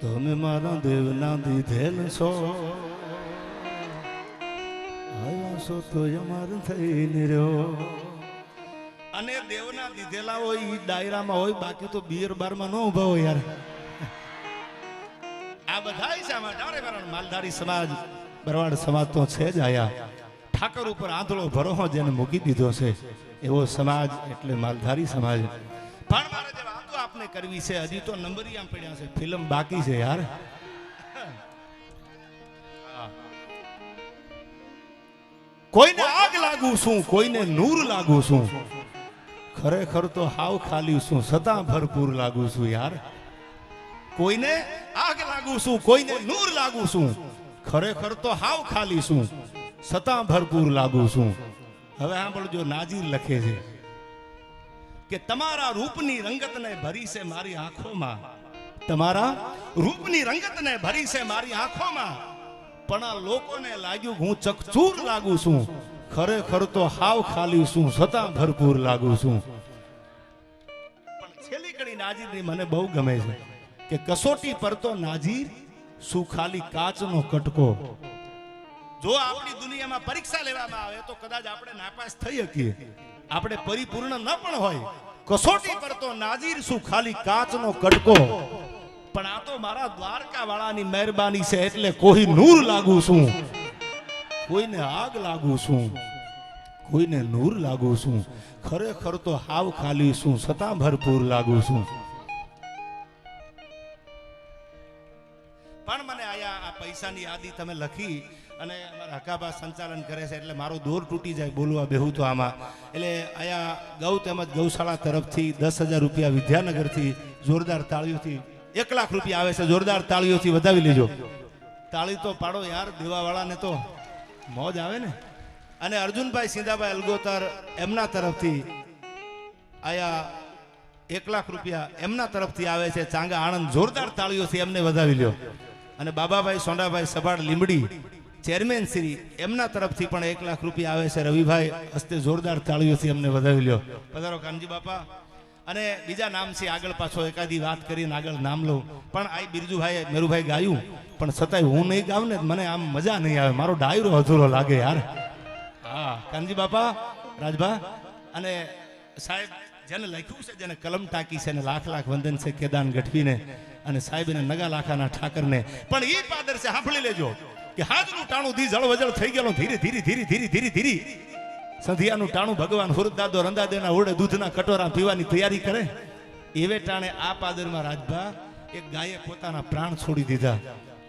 તમે મારા દેવના દીધેલ છો. છો તો અમાર થઈને રહ્યો. અને દેવના દીધેલા હોય એ ડાયરામાં હોય, બાકી તો બિયર બારમાં ન ઊભા હોય યાર. આ બધા બારણ માલધારી સમાજ, બરવાડ સમાજ તો છે જ આયા. ઠાકર ઉપર આંધળો ભરોહો જેને મૂકી દીધો છે. એવો સમાજ એટલે માલધારી સમાજ. પણ કરવી છે, હજી તો નંબરિયા પડ્યા છે. ફિલ્મ બાકી છે યાર. કોઈને આગ લાગુ છું, કોઈને નૂર લાગુ છું. ખરેખર તો હાવ ખાલી છું છતાં ભરપૂર લાગુ છું યાર. કોઈને આગ લાગુ છું, કોઈને નૂર લાગુ છું. ખરેખર તો હાવ ખાલી છું છતાં ભરપૂર લાગુ છું. હવે સાંભળજો, નાજીર લખે છે. કે તમારા રૂપની રંગતને ભરી છે મારી આંખોમાં. તમારા રૂપની રંગતને ભરી છે મારી આંખોમાં. પણ આ લોકોને લાગ્યું હું ચકચૂર લાગુ છું. ખરેખર તો હાવ ખાલી છું છતાં ભરપૂર લાગુ છું. પણ છેલ્લી કડી નાજીરની મને બહુ ગમે છે કે કસોટી પર તો નાજીર શું ખાલી કાચનો કટકો. જો આપણી દુનિયામાં પરીક્ષા લેવામાં આવે તો કદાચ આપણે નાપાસ થઈ શકીએ. આપણે પરિપૂર્ણ ન પણ હોય. કસોટી પર તો નાજીર શું ખાલી કાચનો કટકો? પણ આ તો મારા દ્વારકા વાળાની મહેરબાની છે એટલે કોઈ નૂર લાગુ છું. કોઈને આગ લાગુ છું. કોઈને નૂર લાગુ છું. ખરેખર તો હાવ ખાલી છું. છતાં ભરપૂર લાગુ છું. પૈસાની યાદી તમે લખી અને અમારા હકાબા સંચાલન કરે છે એટલે મારો દોર તૂટી જાય બોલવા બેહું તો આમાં. એટલે અહીંયા ગૌ તેમજ ગૌશાળા તરફથી દસ હજાર રૂપિયા વિદ્યાનગરથી જોરદાર તાળીઓથી એક લાખ રૂપિયા આવે છે. જોરદાર તાળીઓથી વધાવી લેજો. તાળી તો પાડો યાર, દેવાવાળાને તો મોજ આવે ને. અને અર્જુનભાઈ સિંધાભાઈ અલગોતર એમના તરફથી આયા એક લાખ રૂપિયા એમના તરફથી આવે છે. ચાંગા આણંદ જોરદાર તાળીઓથી એમને વધાવી લ્યો. અને બાબાભાઈ સોંડાભાઈ સભાડ લીંબડી ચેરમેન શ્રી, એમના તરફથી પણ એક લાખ રૂપિયા આવે છે. રવિભાઈ હસ્તે જોરદાર તાળીઓથી અમને વધાવી લ્યો. પધારો કાનજી બાપા. અને બીજા નામ છે, આગળ પાછો એકાદી વાત કરીને આગળ નામ લઉં. પણ આ બિરજુભાઈ મેરુભાઈ ગાયું, પણ છતાંય હું નહીં ગાઉં ને મને આમ મજા નહીં આવે. મારો ડાયરો અધૂરો લાગે યાર. હા, કાનજી બાપા, રાજભા. અને સાહેબ જેને લખ્યું છે, જેને કલમ ટાંકી છે અને લાખ લાખ વંદન છે કેદાન ગઢવીને અને સાહેબ એને નગા લાખાના ઠાકરને. પણ એ પાદર છે, સાંભળી લેજો કે હાજનું ટાણું ધી જળવજળ થઈ ગયેલો, ધીરે ધીરે ધીરે ધીરે ધીરે ધીરે. સંધિયાનું ટાણું ભગવાન હુરદાદો રંદાદેના ઓળે દૂધના કટોરા પીવાની તૈયારી કરે. એવે ટાણે આ પાદરમાં રાજભા એક ગાયે પોતાના પ્રાણ છોડી દીધા.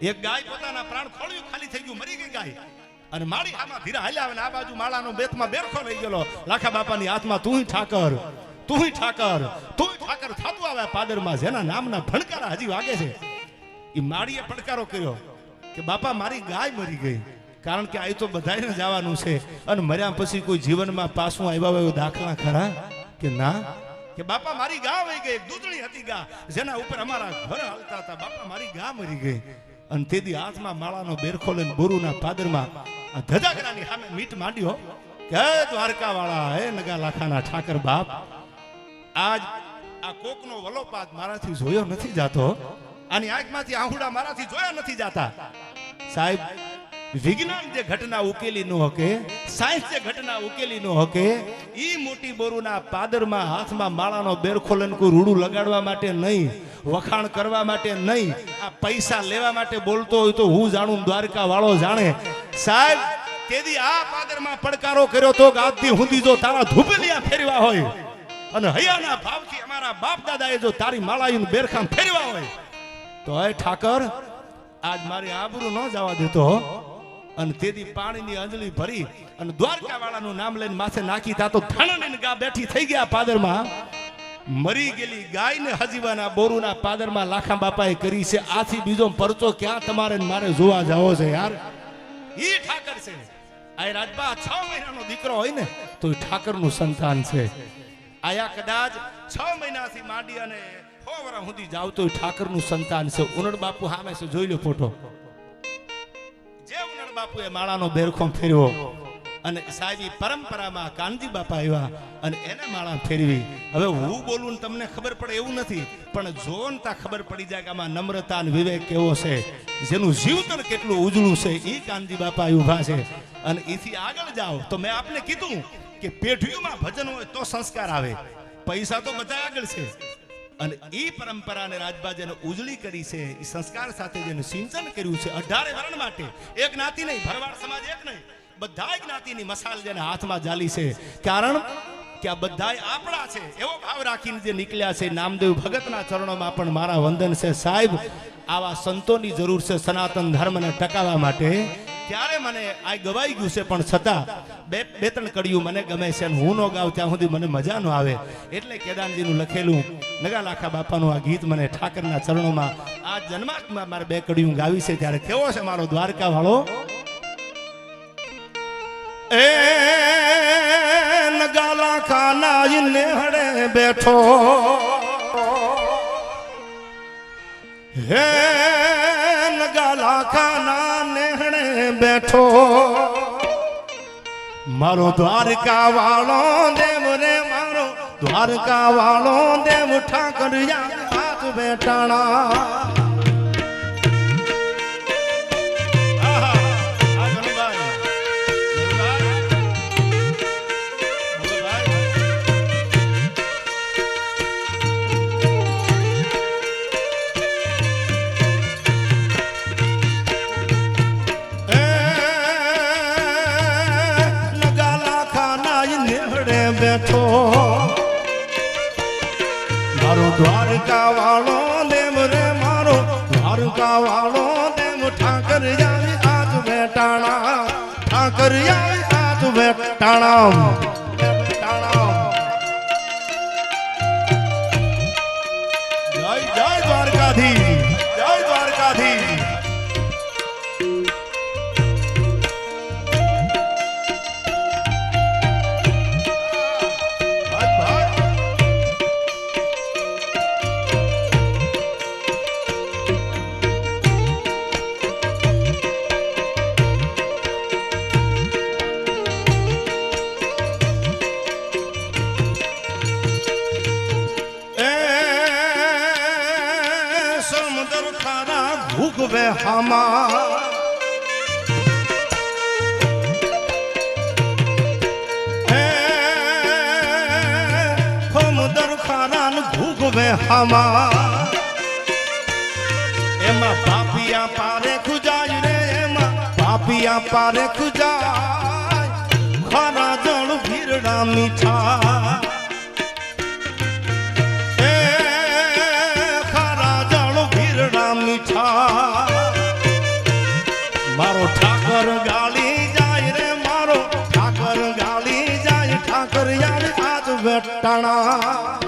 એક ગાય પોતાના પ્રાણ ખોળ્યું, ખાલી થઈ ગયું, મરી ગઈ ગાય. અને માળી આમાં ધીરા હાલ્યા આવે ને આ બાજુ માળાનો બેતમાં બેરખો લઈ ગયેલો. લાખા બાપાની હાથમાં તું ઠાકર. તું ઠાકર તું ઠાકર થાતું આવે પાદરમાં જેના નામના ભણકારા હજી વાગે છે. એ માળીએ પડકારો કર્યો કે બાપા, મારી ગાય મરી ગઈ. કારણ કે આ તો બધાને જવાનું છે. અને મર્યા પછી કોઈ જીવનમાં પાછું આવ્યા હોય દાખલા ખરા? કે ના? કે બાપા, મારી ગા વહી ગઈ દૂધણી હતી ગા. જેના ઉપર અમારા ઘર હાલતા હતા. બાપા, મારી ગા મરી ગઈ. અને તેથી હાથમાં માળાનો બેરખો લઈને બોરુના પાદરમાં આ ધજાગરાની સામે મીટ માંડ્યો. કે દ્વારકા વાળા હે નગા લાખાના ઠાકર બાપ આજ આ કોકનો વલોપાત મારાથી જોયો નથી જાતો આની આંખમાંથી આહુડા મારાથી જોયા નથી જાતા. સાહેબ, વિજ્ઞાન જે ઘટના ઉકેલી ન હકે, સાયન્સ જે ઘટના ઉકેલી ન હકે, ઈ મોટી બોરુના પાદરમાં હાથમાં માળાનો બેરખોલન કો રૂડું લગાડવા માટે નહીં, વખાણ કરવા માટે નહીં, આ પૈસા લેવા માટે બોલતો હોય તો હું જાણું દ્વારકા વાળો જાણે. સાહેબ તેદી આ પાદરમાં પડકારો કર્યો તો કે આજથી હુંદી જો તારા ધૂપલિયા ફેરવા હોય. અને હૈયાના ભાવથી અમારા બાપ દાદાએ જો તારી માળાયું બેરખામ ફેરવા હોય, તો હે ઠાકર, આજ મારી આબરૂ ન જવા દેતો. અને તેથી પાણીની અંજલી ભરી અને દ્વારકા વાળાનું નામ લઈને માથે નાખી તા તો ગા બેઠી થઈ ગયા પાદરમાં. મરી ગયેલી ગાયને હજીવાના બોરુના પાદરમાં લાખા બાપાએ કરી છે. આથી બીજો પરચો ક્યાં તમારે મારે જોવા જાવો છે યાર. ઈ ઠાકર છે આ રાજબા છ મહિનાનો દીકરો હોય ને, તો એ ઠાકરનું સંતાન છે. આયા કદાચ છ મહિનાથી માંડી અને હો વર્ષ સુધી જાવ તો ઠાકરનું સંતાન છે. ઉનડ બાપુ સામે છે, જોઈ લો ફોટો. જે ઉનડ બાપુએ માળાનો બેરખો ફેરવો અને સાહેબી પરંપરામાં કાનજી બાપા આવ્યા અને એને માળા ફેરવી. હવે હું બોલું ને તમને ખબર પડે એવું નથી, પણ જોનતા ખબર પડી જાય કે આમાં નમ્રતા અને વિવેક કેવો છે. જેનું જીવતર કેટલું ઉજળું છે એ કાનજી બાપા ઊભા છે. અને એથી આગળ જાઓ. તો મેં આપને કીધું કે પેઢીઓમાં ભજન હોય તો સંસ્કાર આવે. પૈસા તો બધા આગળ છે. અને એ પરંપરાને રાજબા ઉજળી કરી છે, એ સંસ્કાર સાથે જેને સિંચન કર્યું છે અઢારે વર્ણ માટે. એક જ્ઞાતિ નહીં, ભરવાડ સમાજ એક નહીં. બધા જ્ઞાતિની મસાલ જેને હાથમાં જાલી છે. કારણ કે આ બધાય આપણા છે. એવો ભાવ રાખીને જે નીકળ્યા છે, નામદેવ ભગતના ચરણોમાં પણ મારા વંદન છે સાહેબ. આવા સંતોની જરૂર છે સનાતન ધર્મને ટકાવવા માટે. ત્યારે મને આ ગવાઈ ગયું છે, પણ છતાં બે બે ત્રણ કડિયું મને ગમે છે અને હું ન ગાઉં ત્યાં સુધી મને મજા ન આવે. એટલે કેદારજીનું લખેલું નગાલાખા બાપાનું આ ગીત મને ઠાકરના ચરણોમાં, આ જન્માષ્ટમીમાં મારે બે કડિયું ગાવી છે ત્યારે કેવો છે મારો દ્વારકા વાળો? એ નગાલા ખાના હડે બેઠો. હે નગા ખાના નેહડે બેઠો. મારો દ્વારકા વાળો દેવ રે મારો દ્વારકા વાળો દેવ ઠાકર બેટાણા દ્વારકા વાળો દેવ રે મારો દ્વારકા વાળો દેવ ઠાકર આવી આજ બેટાણા, ઠાકર આવી આજ બેટાણા. પાપિયા પારે ખુજાય રે એમાં પાપિયા પારે ખુજાય ખરા જળ ભીરડા મીઠા એ ખારા જળ ભીરડા મીઠા મારો ઠાકર ગાળી જાય રે મારો ઠાકર ગાળી જાય ઠાકર યાર આજ વેટાણા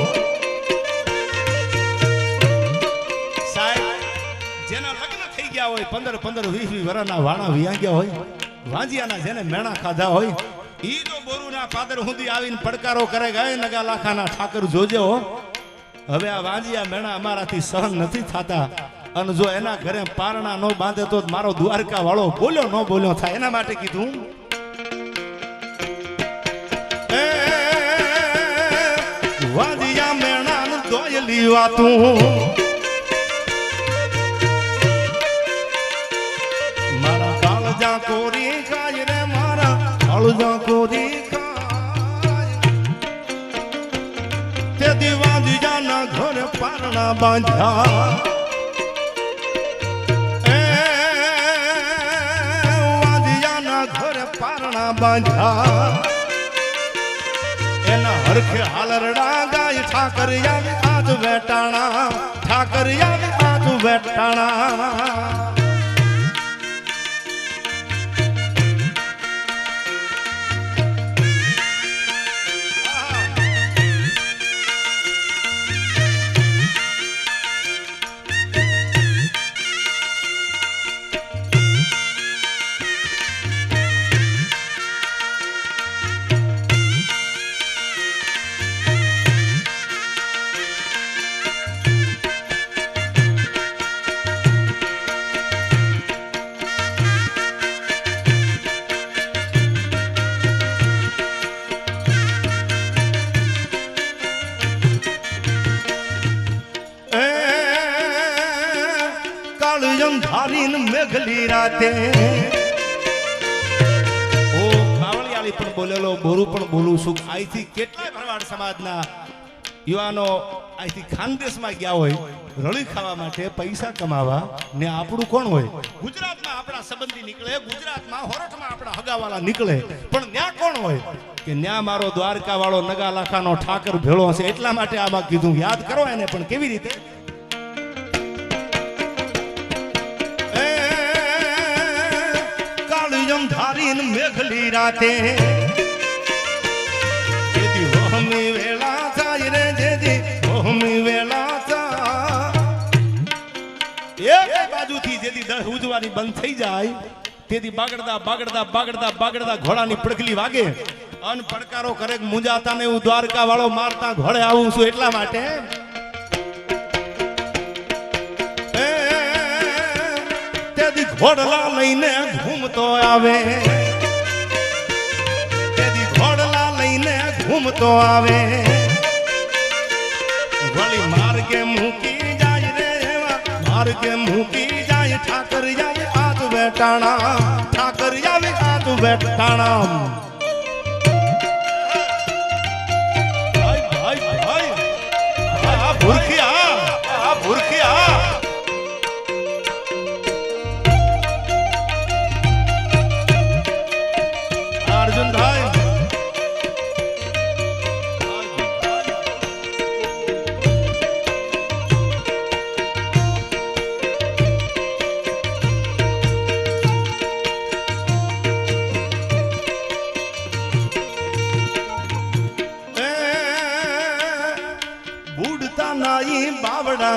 હોય, પંદર પંદર વીસ વીસ વર્ષના વાણા વ્યાંગ્યા હોય, વાંજિયાના જેને મેણા ખાધા હોય, ઈ જો બોરુના પાદર સુધી આવીને પડકારો કરે, ગાય નગા લાખાના ઠાકર જોજે હવે આ વાંજિયા મેણા અમારાથી સહન નથી થતા. અને જો એના ઘરે પારણા ન બાંધે તો મારો દ્વારકા વાળો બોલ્યો ન બોલ્યો થાય. એના માટે કીધું વાંજિયા મેણા દોયલી વાતું. પારણા બાંધ્યા. એ વાજીયાના ઘરે પારણા બાંધ્યા. એના હરખે હાલરડા ગાય ઠાકરિયા આજ વેટાણા ઠાકર આજ વેટાણા. રાતે ઓ, કાવળિયાળી પણ બોલેલો, બોરું પણ બોલું છું. અહીંથી કેટલાય ભરવાડ સમાજના યુવાનો અહીંથી ખાનદેશમાં ગયા હોય, રળી ખાવા માટે પૈસા કમાવા ને આપણું કોણ હોય? ગુજરાતમાં આપણા સંબંધી નીકળે, ગુજરાતમાં હોરઠમાં આપણા હગાવાલા નીકળે. પણ ન્યા કોણ હોય? કે ન્યા મારો દ્વારકા વાળો નગા લાખાનો ઠાકર ભેળો હશે, એટલા માટે આમાં કીધું. યાદ કરો એને પણ કેવી રીતે? ધારીને મેઘલી રાતે. વહમી વેળા થાય રે જેદી વેળા થાય એક બાજુથી જેદી દહ ઉજવાની બંધ થઈ જાય, તેથી બાગડતા બાગડતા બાગડતા બાગડતા ઘોડાની પડકલી વાગે. અન પડકારો કરે મુંજાતા ને હું દ્વારકા વાળો મારતા ઘોડે આવું છું એટલા માટે ઘોડલા લઈને ઘૂમતો આવે. તેથી ઘોડલા લઈને ઘૂમતો આવે. વળી માર્ગે મૂકી જાય રે માર્ગે મૂકી જાય ઠાકર આવે આજ બેટાણા, ઠાકર આવે આજ બેટાણા.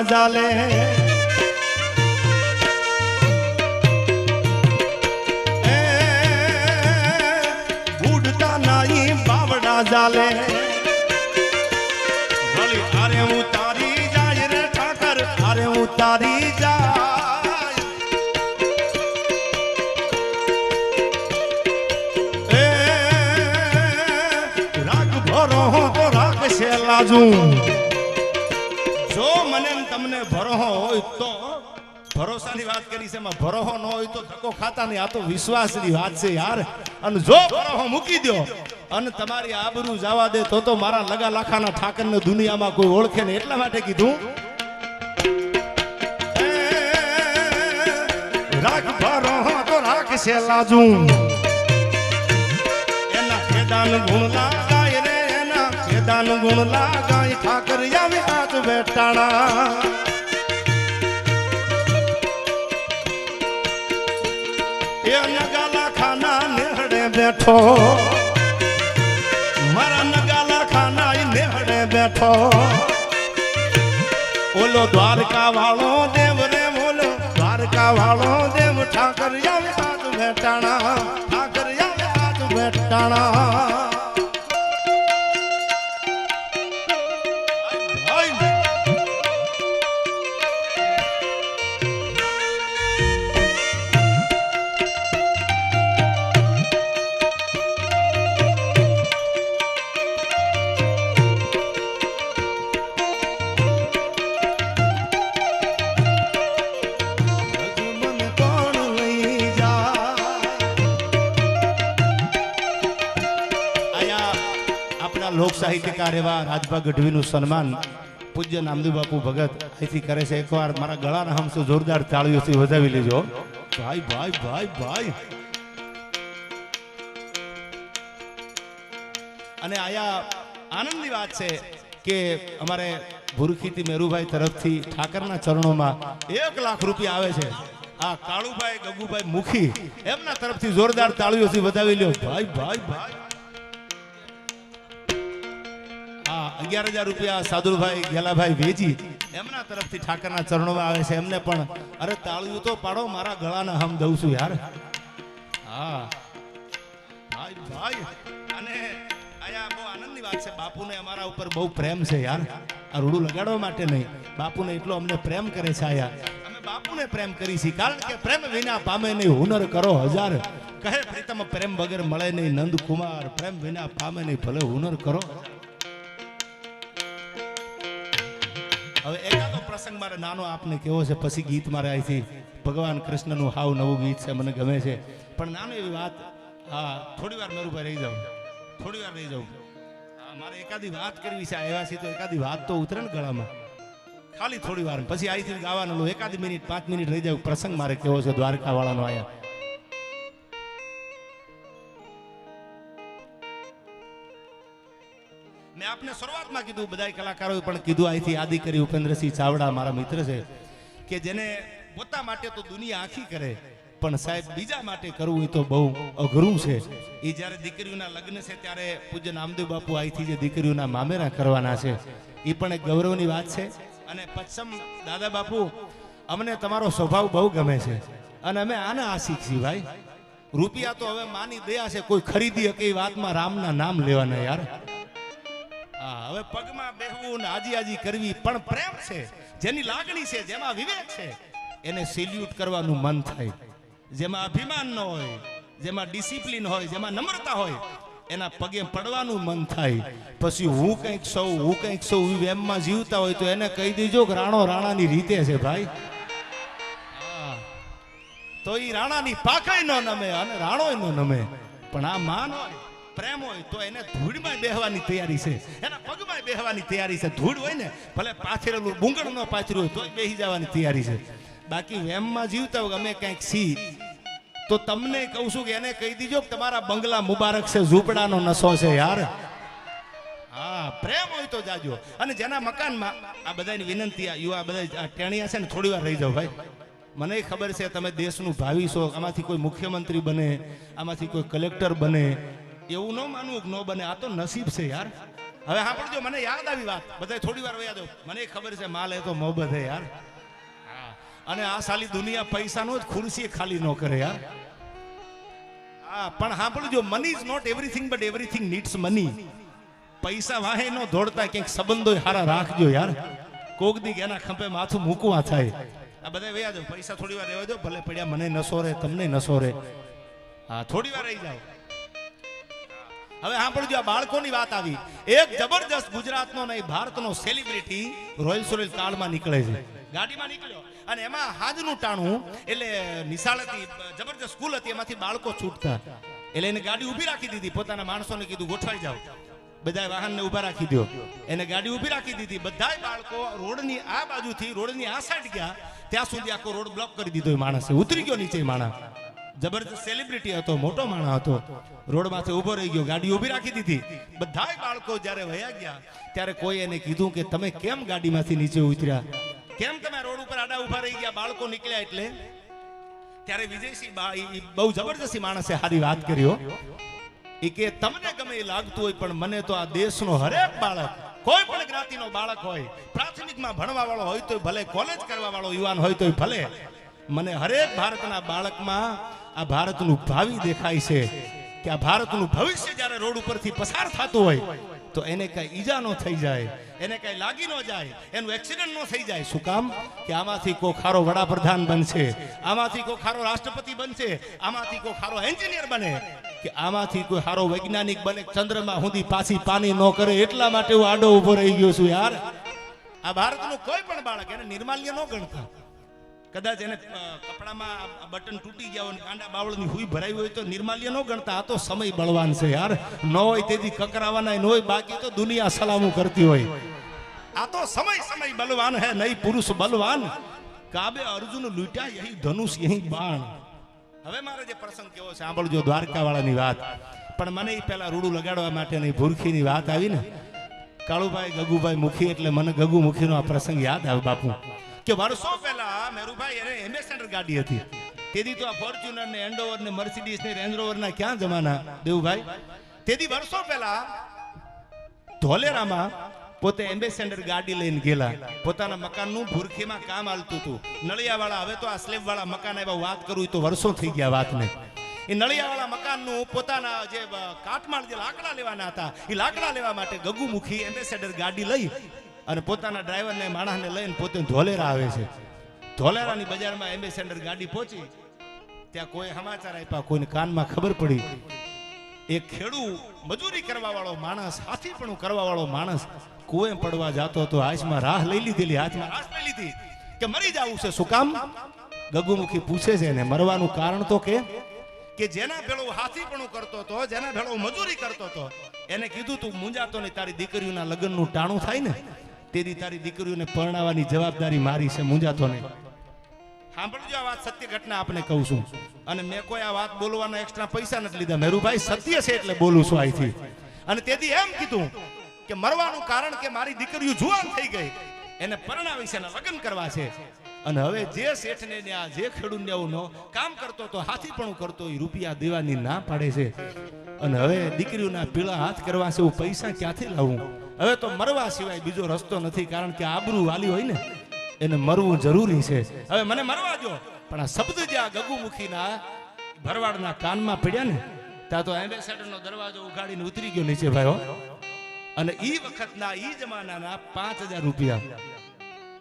બાવડા ઉડતા નાઈ બાવડા જાલે વળી આરે હું તારી જાય રે ઠાકર આરે હું તારી જાય એ હોય તો. ભરોસાની વાત કરી છે એમાં ભરોહો ન હોય તો ધક્કો ખાતા નહીં આ તો વિશ્વાસની વાત છે યાર. અને જો ભરોહો મૂકી દો અને તમારી આબરૂ જવા દે તો તો મારા લગા લાખાના ઠાકરને દુનિયામાં કોઈ ઓળખે ને એટલા માટે કીધું. રાખ ભરોહો તો રાખશે લાજુ. એના ખેદાન ગુણ લાગાય રે એના ખેદાન ગુણ લાગાય. ઠાકર આવે આજ બેટાણા. એ નગાલા ખાના નેહડે બેઠો. મારા નગાલા ખાના નેહડે બેઠો. ઓલો દ્વારકા વાળો દેવ રે બોલો દ્વારકા વાળો દેવ ઠાકર આવે આજ બેટાણા ઠાકર આવે આજ રાજભા ગઢવીનું સન્માન પૂજ્ય નામદુ બાપુ ભગત અહીંથી કરે છે. એકવાર મારા ગળાના હમસો જોરદાર તાળીઓથી વધાવી લેજો. ભાઈ ભાઈ ભાઈ ભાઈ. અને આયા આનંદની વાત છે કે અમારે ભૂરખીથી મેરુભાઈ તરફથી ઠાકરના ચરણોમાં એક લાખ રૂપિયા આવે છે. આ કાળુભાઈ, ગગુભાઈ મુખી એમના તરફથી જોરદાર તાળીઓથી વધાવી લ્યો. ભાઈ ભાઈ ભાઈ. અગિયાર હજાર રૂપિયા સાધુભાઈ ગેલાભાઈ વેજી એમના તરફથી ઠાકરના ચરણોમાં આવે છે એમને પણ, અરે તાળીઓ તો પાડો, મારા ગળાના હમ દઉં છું યાર. હા. ભાઈ ભાઈ. અને આયા બહુ આનંદની વાત છે, બાપુને અમારા ઉપર બહુ પ્રેમ છે યાર. આ રૂડું લગાડવા માટે નહીં, બાપુને એટલો અમને પ્રેમ કરે છે આયા. અમે બાપુને પ્રેમ કરી કારણ કે પ્રેમ વિના પામે નહીં, હુનર કરો હજાર. કહે, પ્રીતમ, પ્રેમ વગર મળે નહીં નંદ પ્રેમ વિના પામે નહીં, ભલે હુનર કરો. હવે એકાદો પ્રસંગ મારે નાનો આપને કેવો છે, પછી ગીત મારે અહીંથી ભગવાન કૃષ્ણનું હાવ નવું ગીત છે, મને ગમે છે. પણ નાનો એવી વાત, હા, થોડી વાર મારું ભાઈ રહી જાઉં. થોડી વાર રહી જાઉં. મારે એકાદી વાત કરવી છે આવ્યા છે તો એકાદી વાત તો ઉતરે ને ગળામાં. ખાલી થોડી વાર પછી અહીંથી ગાવાનું, એકાદી મિનિટ, પાંચ મિનિટ રહી જાવ પ્રસંગ મારે કેવો છે દ્વારકા વાળાનો આપને શરૂઆતમાં કીધું બધા કલાકારોએ પણ કીધું, અહીંથી આદિ કરી ઉપેન્દ્રસિંહ ચાવડા મારા મિત્ર છે, કે જેને પોતા માટે તો દુનિયા આખી કરે, પણ સાહેબ બીજા માટે કરવું એ તો બહુ અઘરું છે. એ જ્યારે દીકરીઓના લગ્ન છે ત્યારે પૂજ્ય નામદેવ બાપુ અહીંથી જે દીકરીઓના મામેરા કરવાના છે એ પણ એક ગૌરવની વાત છે. અને પચ્છમ દાદા બાપુ, અમને તમારો સ્વભાવ બહુ ગમે છે, અને અમે આના આશિક છીએ ભાઈ. રૂપિયા તો હવે માની દયા છે, કોઈ ખરીદી એ વાતમાં રામના નામ લેવાના યાર. હવે પગમાં બેહવું ને આજી આજી કરવી પણ પ્રેમ છે. જેની લાગણી છે, જેમાં વિવેક છે, એને સેલ્યુટ કરવાનું મન થાય. જેમાં અભિમાન ન હોય, જેમાં ડિસિપ્લિન હોય, જેમાં નમ્રતા હોય, એના પગે પડવાનું મન થાય. પછી હું કંઈક સૌ, હું કંઈક સૌ વેમમાં જીવતા હોય તો એને કહી દેજો કે રાણો રાણાની રીતે છે ભાઈ. તો એ રાણાની પાખાય ન નમે અને રાણોય ન નમે. પણ આ માન હોય. પ્રેમ હોય તો એને ધૂળમાં બેહવાની તૈયારી છે. એના પગમાં બેહવાની તૈયારી છે. ધૂળ હોય ને, ભલે પાથરેલું બુંગળ ન પાથર્યું હોય, તોય બેહી જવાની તૈયારી છે. બાકી વેમમાં જીવતા હોય, અમે કંઈક સી, તો તમને કહું છું કે એને કહી દીજો કે તમારા બંગલા મુબારક છે, ઝૂંપડાનો નશો છે યાર. હા, પ્રેમ હોય તો જાજો. અને જેના મકાનમાં, આ બધાની વિનંતી આ યુવા બધા ટેણિયા છે ને, થોડી વાર રહી જાઓ ભાઈ. મને ખબર છે, તમે દેશનું ભાવિ છો, આમાંથી કોઈ મુખ્યમંત્રી બને, આમાંથી કોઈ કલેક્ટર બને એવું ન માનવું કે ન બને. આ તો નસીબ છે યાર. હવે સાંભળજો, મને યાદ આવી વાત. બધા થોડી વાર વયા દો મને ખબર છે, માલ એ તો મોહબત હે યાર. અને આ સાલી દુનિયા પૈસાનો જ ખુરશી ખાલી ન કરે યાર. હા, પણ સાંભળજો money is not everything but everything needs money પૈસા વાહે નો દોડતા, ક્યાંક સંબંધો હારા રાખજો યાર. કોક દી એના ખંભે માથું મૂકવા થાય. આ બધા વયા દો પૈસા થોડી વાર રહેવા દો, ભલે પડ્યા, મને નસો રે, તમને નસો રે. હા, થોડી વાર રહી જાઓ. હવે સાંભળજો, આ બાળકોની વાત આવી. એક જબરજસ્ત ગુજરાતનો નહીં ભારતનો સેલિબ્રિટી રોયલ સોરેલ કાળમાં નીકળે છે. ગાડીમાં નીકળ્યો. અને એમાં હાજનું ટાણું, એટલે નિશાળ હતી, જબરજસ્ત સ્કૂલ હતી, એમાંથી બાળકો છૂટતા. એટલે એને ગાડી ઊભી રાખી દીધી. પોતાના માણસોને કીધું, ગોઠવાઈ જાઓ. બધા વાહનને ઊભા રાખી દો એને ગાડી ઊભી રાખી દીધી. બધાય બાળકો રોડની આ બાજુથી, રોડની આ સાઈડ ગયા. ત્યાં સુધી આખો રોડ બ્લોક કરી દીધો એ માણસે. ઉતરી ગયો નીચે માણસ. જબરદસ્ત સેલિબ્રિટી હતો, મોટો માણસ હતો. રોડ માથે ઊભો રહી ગયો, ગાડી ઊભી રાખી દીધી. બધાય બાળકો જ્યારે વયા ગયા, ત્યારે કોઈ એને કીધું કે, તમે કેમ ગાડીમાંથી નીચે ઉતર્યા? કેમ તમે રોડ ઉપર આડા ઊભા રહી ગયા? બાળકો નીકળ્યા એટલે? ત્યારે વિજયસિંહ બહુ જબરજસ્તી માણસે સારી વાત કર્યો એ કે, તમને ગમે એ લાગતું હોય, પણ મને તો આ દેશનો હરેક બાળક, કોઈ પણ જ્ઞાતિનો બાળક હોય, પ્રાથમિકમાં ભણવા વાળો હોય તો ભલે, કોલેજ કરવા વાળો યુવાન હોય તો ભલે મને હરેક ભારતના બાળકમાં આ ભારતનું ભાવિ દેખાય છે કે આ ભારતનું ભવિષ્ય જ્યારે રોડ ઉપરથી પસાર થતું હોય, તો એને કઈ ઈજા ન થઈ જાય, એને કઈ લાગી ન જાય, એનું એક્સિડન્ટ ન થઈ જાય. શું કામ? કે આમાંથી કોઈ ખારો વડાપ્રધાન બનશે, આમાંથી કોઈ ખારો રાષ્ટ્રપતિ બનશે, આમાંથી કોઈ ખારો એન્જિનિયર બને, કે આમાંથી કોઈ સારો વૈજ્ઞાનિક બને, ચંદ્રમાં સુધી પાછી પાણી ન કરે, એટલા માટે હું આડો ઊભો રહી ગયો છું યાર. આ ભારતનું કોઈ પણ બાળક એને નિર્માલ્ય ન ગણતા. કદાચ એને કપડામાં બટન તૂટી ગયા હોય કાંડા બાવળની હુઈ ભરાઈ હોય તો નિર્માલ્ય ન ગણતા. આ તો સમય બળવાન છે યાર. ન હોય તેથી કકરાવાના ન હોય, બાકી તો દુનિયા સલામું કરતી હોય. આ તો સમય સમય બલવાન હે, નહીં પુરુષ બલવાન કાબે અર્જુન લૂટ્યા, યહી ધનુષ, યહી બાણ. હવે મારે જે પ્રસંગ કેવો છે, સાંભળજો દ્વારકા વાળાની વાત. પણ મને એ પેલા રૂડું લગાડવા માટે નહીં ભૂરખીની વાત આવી ને. કાળુભાઈ, ગગુભાઈ મુખી એટલે મને ગગુ મુખીનો આ પ્રસંગ યાદ આવે બાપુ. કે વર્ષો પહેલા મેરુભાઈ એને એમ્બેસેડર ગાડી હતી. તેથી તો આ ફોર્ચ્યુનર ને એન્ડોવર ને મર્સિડીઝ ને રેન્જ ના ક્યાં જમાના? દેવુભાઈ, તેથી વર્ષો પહેલા ધોલેરામાં પોતે એમ્બેસેડર ગાડી લઈને ગયેલા. પોતાના મકાનનું ભૂરખીમાં કામ હાલતું હતું. નળિયાવાળા, હવે તો આ સ્લેબવાળા મકાન આવ્યા, વાત કરું તો વર્ષો થઈ ગયા વાતને. એ નળિયાવાળા મકાનનું પોતાના જે કાટમાળ જે લાકડા લેવાના હતા, એ લાકડા લેવા માટે ગગુમુખી એમ્બેસેડર ગાડી લઈ અને પોતાના ડ્રાઈવરને માણસને લઈને પોતે ધોલેરા આવે છે. ધોલેરાની બજારમાં એમ્બેસેન્ડર ગાડી પહોંચી. ત્યાં કોઈ સમાચાર આપ્યા, કોઈને કાનમાં ખબર પડી. એક ખેડૂ, મજૂરી કરવા વાળો માણસ, હાથીપણું કરવા વાળો માણસ કુએ પડવા જતો તો હાથમાં રાહ લઈ લીધેલી, હાથમાં રાહ લઈ લીધી કે મરી જવું છે, શું કામ? ગગુમુખી પૂછે છે ને મરવાનું કારણ તો કે? કે જેના ભેળો હાથીપણું કરતો હતો, જેના ભેળો મજૂરી કરતો હતો, એને કીધું, તું મુંજાતો ને તારી દીકરીઓના લગ્નનું ટાણું થાય ને. તેથી તારી દીકરીઓને પરણાવવાની જવાબદારી મારી છે નહીં. સાંભળજો આ વાત સત્ય ઘટના આપને કહું છું. અને મેં કોઈ આ વાત બોલવાના એક્સ્ટ્રા પૈસા નથી લીધા. મેરુભાઈ સત્ય છે એટલે બોલું છું અહીંથી. અને તેથી એમ કીધું કે મરવાનું કારણ કે મારી દીકરીઓ જુવાન થઈ ગઈ. એને પરણાવી છે અને લગ્ન કરવા છે. અને હવે જે શેઠને ન્યા જે ખેડૂતને નો કામ કરતો તો પણ કરતો એ રૂપિયા દેવાની ના પાડે છે. અને હવે દીકરીઓના પીળા હાથ કરવા છે હું પૈસા ક્યાંથી લાવું? હવે તો મરવા સિવાય બીજો રસ્તો નથી, કારણ કે આબરૂ વાલી હોય ને, એને મરવું જરૂરી છે. હવે મને મરવા દો પણ આ શબ્દ જે આ ગગુમુખીના ભરવાડના કાનમાં પડ્યા ને, ત્યાં તો એમ્બેસેડરનો દરવાજો ઉગાડીને ઉતરી ગયો નીચે ભાઈ અને ઈ વખતના ઈ જમાનાના પાંચ હજાર રૂપિયા.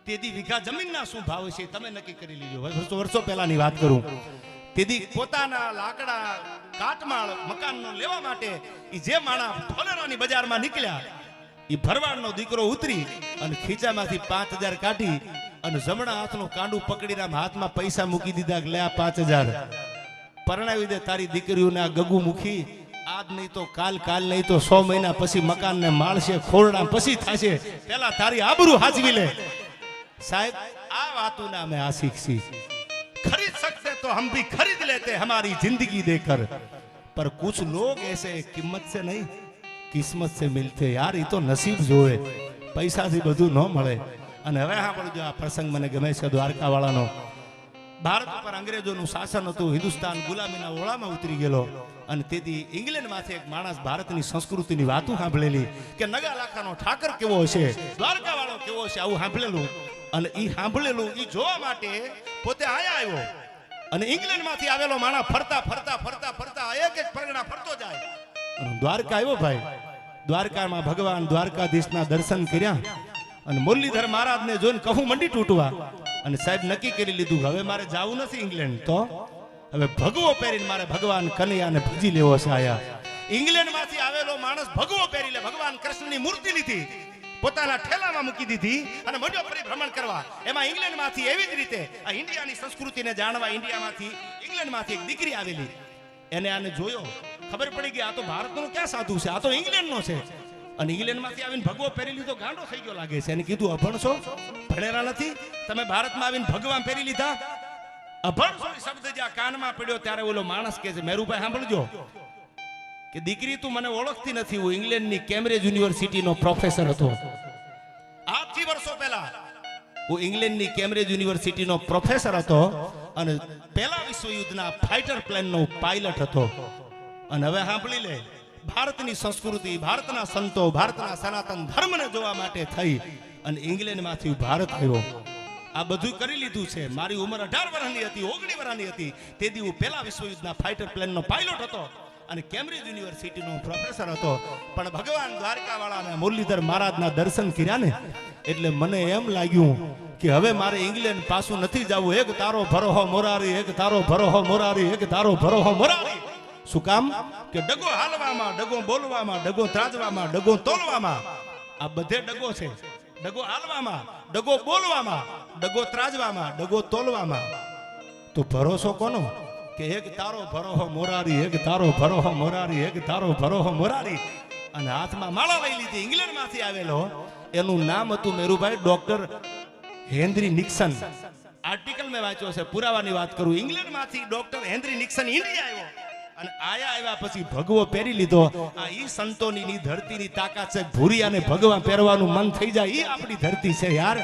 તેથી વીઘા જમીનના શું ભાવ છે તમે નક્કી કરી લીધો. વર્ષો વર્ષો પહેલાની વાત કરું. તેથી પોતાના લાકડા, કાટમાળ મકાનનો લેવા માટે જે માણા ફોલેરાની બજારમાં નીકળ્યા એ ભરવાડનો દીકરો ઉતરી અને ખીચામાંથી પાંચ હજાર કાઢી અને જમણા હાથનો કાંડું પકડીને આમ હાથમાં પૈસા મૂકી દીધા લે આ પાંચ હજાર. પરણાવી દે તારી દીકરીઓને આ ગગુ મુખી. આજ નહીં તો કાલ કાલ નહીં તો સો મહિના પછી મકાનને માળશે ખોરડા પછી થશે. પેલા તારી આબરૂ હાજવી લે. સાહેબ, આ વાતું ના આ શીખી ખરીદ શકતે તો હમ ભી ખરીદ લેતે હમારી જિંદગી દેકર પર કુછ લોગ એસે કિંમત સે નહીં? કિસ્મત છે મિલતે યાર એ તો નસીબ જોવે. પૈસાથી બધું ન મળે. અને હવે સાંભળજો આ પ્રસંગ મને ગમે છે, દ્વારકાવાળાનો. ભારત ઉપર અંગ્રેજોનું શાસન હતું, હિન્દુસ્તાન ગુલામીના ઓળામાં ઉતરી ગયેલો. અને તેથી ઇંગ્લેન્ડમાંથી એક માણસ ભારતની સંસ્કૃતિની વાતો સાંભળેલી કે નગા લાખાનો ઠાકર કેવો છે દ્વારકાવાળો કેવો છે આવું સાંભળેલું. અને એ સાંભળેલું એ જોવા માટે પોતે આયા આવ્યો. અને ઇંગ્લેન્ડમાંથી આવેલો માણસ ફરતા ફરતા ફરતા ફરતા એક એક પરગણા ફરતો જાય. દ્વારકા આવ્યો ભાઈ. દ્વારકામાં ભગવાન દ્વારકાધીશના દર્શન કર્યા અને મુરલીધર મહારાજને જોઈને કહું મંડી તૂટવા. અને સાહેબ નક્કી કરી લીધું, હવે મારે જવું નથી ઇંગ્લેન્ડ. તો હવે ભગવો પહેરીને મારે ભગવાન કનૈયાને ભજી લેવો છે આયા. ઇંગ્લેન્ડમાંથી આવેલો માણસ ભગવો પહેરી લે. ભગવાન કૃષ્ણની મૂર્તિ લીધી. પોતાના ઠેલામાં મૂકી દીધી અને મોઢો પરિભ્રમણ કરવા. એમાં ઇંગ્લેન્ડમાંથી એવી જ રીતે આ ઇન્ડિયાની સંસ્કૃતિને જાણવા ઇન્ડિયામાંથી ઇંગ્લેન્ડમાંથી એક દીકરી આવેલી. એને આને જોયો. ખબર પડી કે આ તો ભારતનો ક્યાં સાધુ છે? આ તો ઇંગ્લેન્ડનો છે. અને ઇંગ્લેન્ડમાંથી આવીને ભગવો પહેરી લીધો, ગાંડો થઈ ગયો લાગે છે. એને કીધું અભણ છો ભણેલા નથી. તમે ભારતમાં આવીને ભગવાન પહેરી લીધા. અભણ છો શબ્દ જ્યાં કાનમાં પડ્યો, ત્યારે ઓલો માણસ કે છે, મેરુભાઈ, સાંભળજો. કે દીકરી તું મને ઓળખતી નથી, હું ઇંગ્લેન્ડની કેમ્બ્રિજ યુનિવર્સિટીનો પ્રોફેસર હતો. આજથી વર્ષો પહેલા હું ઇંગ્લેન્ડની કેમ્બ્રિજ યુનિવર્સિટીનો પ્રોફેસર હતો. અને પહેલા વિશ્વયુદ્ધના ફાઇટર પ્લેનનો પાયલટ હતો. અને હવે સાંભળી લે, ભારતની સંસ્કૃતિ, ભારતના સંતો, ભારતના સનાતન ધર્મને જોવા માટે થઈ અને ઇંગ્લેન્ડમાંથી ભારત આવ્યો. આ બધું કરી લીધું છે. મારી ઉંમર અઢાર વર્ષની હતી, ઓગણી વર્ષની હતી. તેથી હું પહેલા વિશ્વયુદ્ધના ફાઇટર પ્લેનનો પાયલોટ હતો અને કેમ્બ્રિજ યુનિવર્સિટીનો પ્રોફેસર હતો. પણ ભગવાન દ્વારકાવાળાને મુરલીધર મહારાજના દર્શન કર્યા ને, એટલે મને એમ લાગ્યું કે હવે મારે ઇંગ્લેન્ડ પાછું નથી જવું. એક તારો ભરોહો મોરારી, એક તારો ભરોહો મોરારી, એક તારો ભરોહો મોરારી. શું કામ? કે ડગો હાલવામાં, ડગો બોલવામાં, ડગો ત્રાજવામાં, ડગો તોલવામાં. આ બધે ડગો છે. ડગો હાલવામાં, ડગો બોલવામાં, ડગો ત્રાજવામાં, ડગો તોલવામાં. તો ભરોસો કોનો? કે એક તારો ભરોહો મોરારી, એક તારો ભરોહો મોરારી, એક તારો ભરોહો મોરારી. અને હાથમાં માળા લઈ લીધી, ઇંગ્લેન્ડમાંથી આવેલો. એનું નામ હતું Merubhai doctor Henry Nixon article મેં વાંચ્યો છે, પુરાવાની વાત કરું. ઇંગ્લેન્ડમાંથી ડોક્ટર હેનરી નિક્સન ઇન્ડિયા આવ્યો. અને આયા આવ્યા પછી ભગવો પહેરી લીધો. આ ઈ સંતોની ધરતીની તાકાત છે. ભૂરિયાને ભગવા પહેરવાનું મન થઈ જાય. ઈ આપણી ધરતી છે યાર.